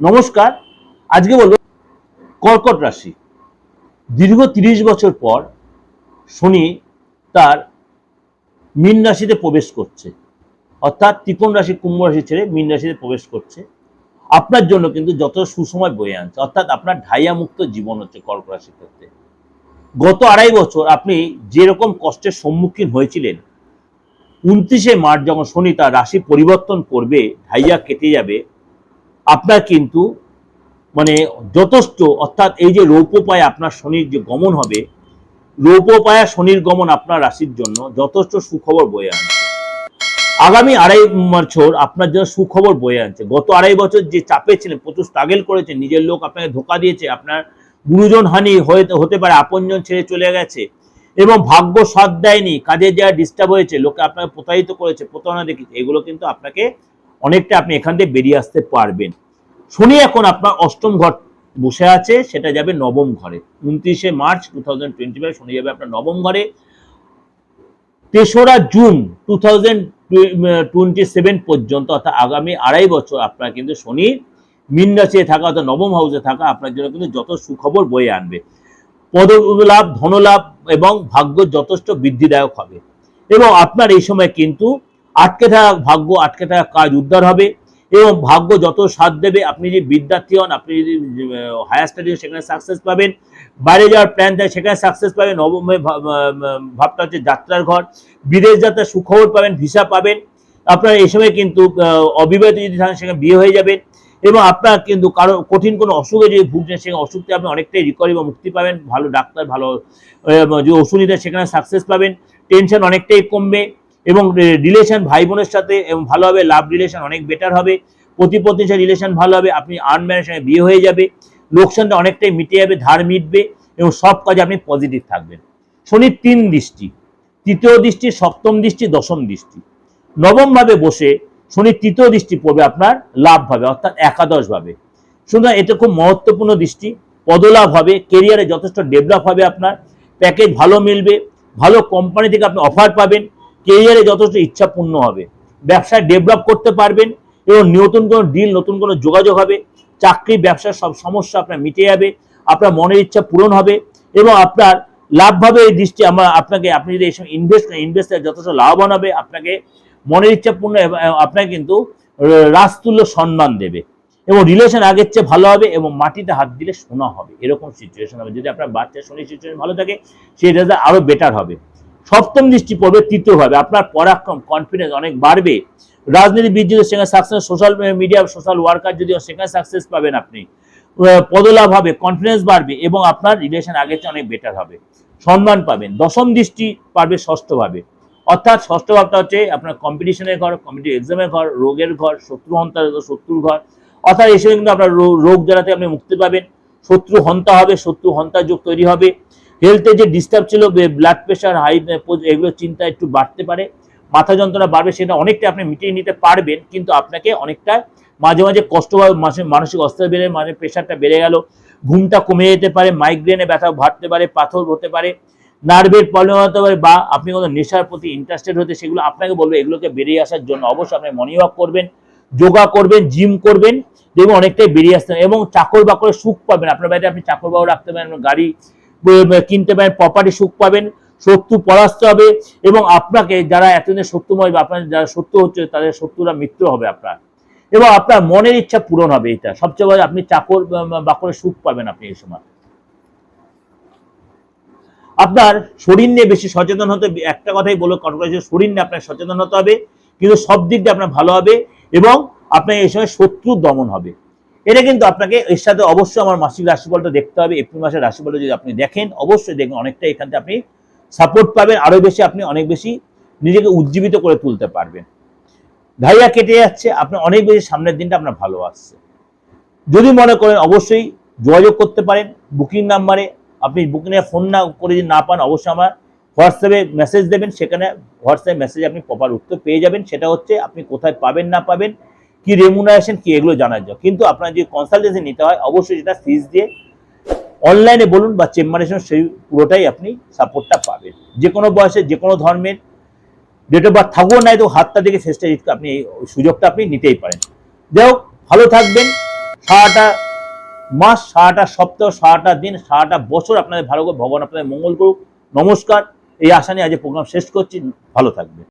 নমস্কার। আজকে বলব কর্কট রাশি। দীর্ঘ তিরিশ বছর পর শনি তার মীন রাশিতে প্রবেশ করছে। অর্থাৎ ত্রিকোণ রাশি, কুম্ভ রাশি ছেড়ে মীন রাশিতে প্রবেশ করছে। আপনার জন্য কিন্তু যত সুসময় বয়ে আনছে, অর্থাৎ আপনার ঢাইয়া মুক্ত জীবন হচ্ছে কর্কট রাশির ক্ষেত্রে। গত আড়াই বছর আপনি যেরকম কষ্টের সম্মুখীন হয়েছিলেন, উনত্রিশে মার্চ যখন শনি তার রাশি পরিবর্তন করবে, ঢাইয়া কেটে যাবে আপনার কিন্তু মানে যথেষ্ট, অর্থাৎ এই যে রৌপ্যপায় আপনার শনির যে গমন হবে, রৌপ্যপায়া শনির গমন আপনার রাশির জন্য যথেষ্ট সুখবর বয়ে আনছে। আগামী আড়াই বছর আপনার জন্য সুখবর বয়ে আনছে। গত আড়াই বছর যে চাপে ছিলেন, প্রচুর স্ট্রাগেল করেছেন, নিজের লোক আপনাকে ধোকা দিয়েছে, আপনার গুরুজন হানি হতে পারে আপনজন ছেড়ে চলে গেছে এবং ভাগ্য সাথ দেয়নি, কাজে যা ডিস্টার্ব হয়েছে, লোকে আপনাকে প্রতারিত করেছে, প্রতারণা দেখেছে এগুলো কিন্তু আপনাকে অনেকটা আপনি এখান থেকে বেরিয়ে আসতে পারবেন। শনি এখন আপনার অষ্টম ঘর বসে আছে, সেটা যাবে নবম ঘরে। উনত্রিশে March two thousand twenty five শনি যাবে আপনার নবম ঘরে। তেসরা June two thousand twenty seven পর্যন্ত, অর্থাৎ আগামী আড়াই বছর আপনার কিন্তু শনি মীন রাশিতে থাকা, অর্থাৎ নবম হাউসে থাকা, আপনার জন্য কিন্তু যত সুখবর বয়ে আনবে। পদলাভ ধনলাভ এবং ভাগ্য যথেষ্ট বৃদ্ধিদায়ক হবে। এবং আপনার এই সময় কিন্তু আটকে থাকা, ভাগ্য আটকে থাকা, কাজ উদ্ধার হবে এবং ভাগ্য যত সাথ দেবে, আপনি যদি বিদ্যার্থী হন, আপনি যদি হায়ার স্টাডি সেখানে সাকসেস পাবেন, বাইরে যাওয়ার প্ল্যান থাকে সেখানে সাকসেস পাবেন, নবমে ভাবটা হচ্ছে যাত্রার ঘর, বিদেশ যাত্রার সুখবর পাবেন ভিসা পাবেন, আপনার এই সময় কিন্তু অবিবাহিত যদি থাকেন, সেখানে বিয়ে হয়ে যাবে এবং আপনার কিন্তু কারও কঠিন কোনো অসুখে যদি ভুগছেন সেখানে অসুখ থেকে আপনি অনেকটাই রিকভারি বা মুক্তি পাবেন, ভালো ডাক্তার, ভালো যে ওষুধ নিতে সেখানে সাকসেস পাবেন টেনশন অনেকটাই কমবে। এবং রিলেশন ভাই বোনের সাথে এবং ভালো হবে লাভ রিলেশন অনেক বেটার হবে। প্রতিপত্তির সাথে রিলেশন ভালো হবে, আপনি আর্ন ম্যানের সঙ্গে বিয়ে হয়ে যাবে, লোকসানটা অনেকটাই মিটে যাবে, ধার মিটবে এবং সব কাজে আপনি পজিটিভ থাকবেন। শনির তিন দৃষ্টি, তৃতীয় দৃষ্টি, সপ্তম দৃষ্টি, দশম দৃষ্টি। নবম ভাবে বসে শনির তৃতীয় দৃষ্টি পড়বে আপনার লাভ অর্থাৎ একাদশ ভাবে সুতরাং এটা খুব মহত্বপূর্ণ দৃষ্টি, পদলাভ হবে কেরিয়ারে যথেষ্ট ডেভেলপ হবে আপনার প্যাকেজ ভালো মিলবে, ভালো কোম্পানি থেকে আপনি অফার পাবেন কেরিয়ারে যথেষ্ট ইচ্ছা পূর্ণ হবে। ব্যবসায় ডেভেলপ করতে পারবেন এবং নতুন কোনো ডিল নতুন কোনো যোগাযোগ হবে। চাকরি, ব্যবসার সব সমস্যা আপনার মিটে যাবে, আপনার মনের ইচ্ছা পূরণ হবে এবং আপনার লাভভাবে এই দৃষ্টি আমরা আপনাকে, আপনি যদি এই সময় ইনভেস্ট করেন যথেষ্ট লাভবান হবে, আপনাকে মনের ইচ্ছা পূর্ণ আপনাকে কিন্তু র- রাজতুল্য সম্মান দেবে এবং রিলেশন আগের চেয়ে ভালো হবে এবং মাটিতে হাত দিলে শোনা হবে। এরকম সিচুয়েশন হবে। যদি আপনার বাচ্চার শনি সিচুয়েশন ভালো থাকে সেই রেজাল্ট আরও বেটার হবে। সপ্তম দৃষ্টি পড়বে তৃতীয়ভাবে আপনার পরাক্রম কনফিডেন্স অনেক বাড়বে। রাজনীতিবিদ যদি সেখানে success social media social worker যদি সেখানে সাকসেস পাবেন আপনি। পদলাভ হবে কনফিডেন্স বাড়বে এবং আপনার রিলেশন আগের চেয়ে অনেক বেটার হবে। সম্মান পাবেন। দশম দৃষ্টি পারবে ষষ্ঠভাবে অর্থাৎ ষষ্ঠ ভাবটা হচ্ছে আপনার কম্পিটিশনের ঘর কম্পিটিভ এক্সামের ঘর, রোগের ঘর, শত্রু হন্তার শত্রুর ঘর। অর্থাৎ এসে কিন্তু আপনার রোগ জ্বালাতে আপনি মুক্তি পাবেন। শত্রু হন্তা হবে, শত্রু হন্তার যোগ তৈরি হবে। হেলথে যে ডিস্টার্ব ছিল ব্লাড প্রেশার হাই এগুলো চিন্তা একটু বাড়তে পারে মাথা যন্ত্রণা বাড়বে, সেটা অনেকটা আপনি মিটিয়ে নিতে পারবেন, কিন্তু আপনাকে অনেকটা মাঝে মাঝে কষ্ট মানসিক অস্থির বেড়ে মানে প্রেশারটা বেড়ে গেল ঘুমটা কমে যেতে পারে মাইগ্রেনে ব্যথা বাড়তে পারে, পাথর হতে পারে নার্ভের প্রবলেম হতে পারে, বা আপনি কোনো নেশার প্রতি ইন্টারেস্টেড হতে, সেগুলো আপনাকে বলবে, এগুলোকে বেরিয়ে আসার জন্য অবশ্যই আপনি মর্নিং ওয়াক করবেন যোগা করবেন জিম করবেন, দেখবেন অনেকটাই বেরিয়ে আসতে। এবং চাকর বাকরে সুখ পাবেন, আপনার বাড়িতে আপনি চাকর বাকর রাখতে পারেন, গাড়ি কিনতে পারেন প্রপার্টি সুখ পাবেন, শত্রু পরাস্ত হবে এবং আপনাকে যারা এতদিন শত্রুময় বা আপনার যারা শত্রু হচ্ছে, তাদের শত্রুরা মিত্র হবে আপনার। এবং আপনার মনের ইচ্ছা পূরণ হবে এটা। সবচেয়ে বড় আপনি চাকর বাকরে সুখ পাবেন আপনি এই সময়। আপনার শরীর নিয়ে বেশি সচেতন হতে, একটা কথাই বলো রাশির শরীর নিয়ে আপনার সচেতন হতে হবে, কিন্তু সব দিক দিয়ে আপনার ভালো হবে এবং আপনার এই সময় শত্রু দমন হবে। এটা কিন্তু আপনাকে এর সাথে অবশ্যই আমার মাসিক রাশিফলটা দেখতে হবে। এপ্রিল মাসের রাশিফলটা যদি আপনি দেখেন, অবশ্যই দেখবেন অনেকটা এখান থেকে আপনি সাপোর্ট পাবেন, আরও বেশি আপনি অনেক বেশি নিজেকে উজ্জীবিত করে তুলতে পারবেন। ধাইয়া কেটে যাচ্ছে আপনার অনেক বেশি সামনের দিনটা আপনার ভালো আসছে। যদি মনে করেন অবশ্যই যোগাযোগ করতে পারেন বুকিং নাম্বারে আপনি বুকিংয়ে ফোন না করে যদি না পান, অবশ্যই আমার হোয়াটসঅ্যাপে মেসেজ দেবেন, সেখানে হোয়াটসঅ্যাপ মেসেজ আপনি প্রপার উত্তর পেয়ে যাবেন। সেটা হচ্ছে আপনি কোথায় পাবেন, না পাবেন কি রেমুনারেশন কি এগুলো জানার জন্য। কিন্তু আপনার যে কনসালটেন্সি নিতে হয়, অবশ্যই সেটা ফিস দিয়ে অনলাইনে বলুন বা চেম্বারে সেই পুরোটাই আপনি সাপোর্টটা পাবেন। যে কোনো বয়সে, যে কোনো ধর্মের ডেট অফ বার্থ থাকুক নাই তো হাতটা দেখে ফেসটা আপনি এই সুযোগটা আপনি নিতেই পারেন। যাই হোক, ভালো থাকবেন। সারাটা মাস, সারাটা সপ্তাহ, সারাটা দিন, সারাটা বছর আপনাদের ভালো করে ভগবান আপনাদের মঙ্গল করুক। নমস্কার। এই আশা নিয়ে আজ প্রোগ্রাম শেষ করছি। ভালো থাকবে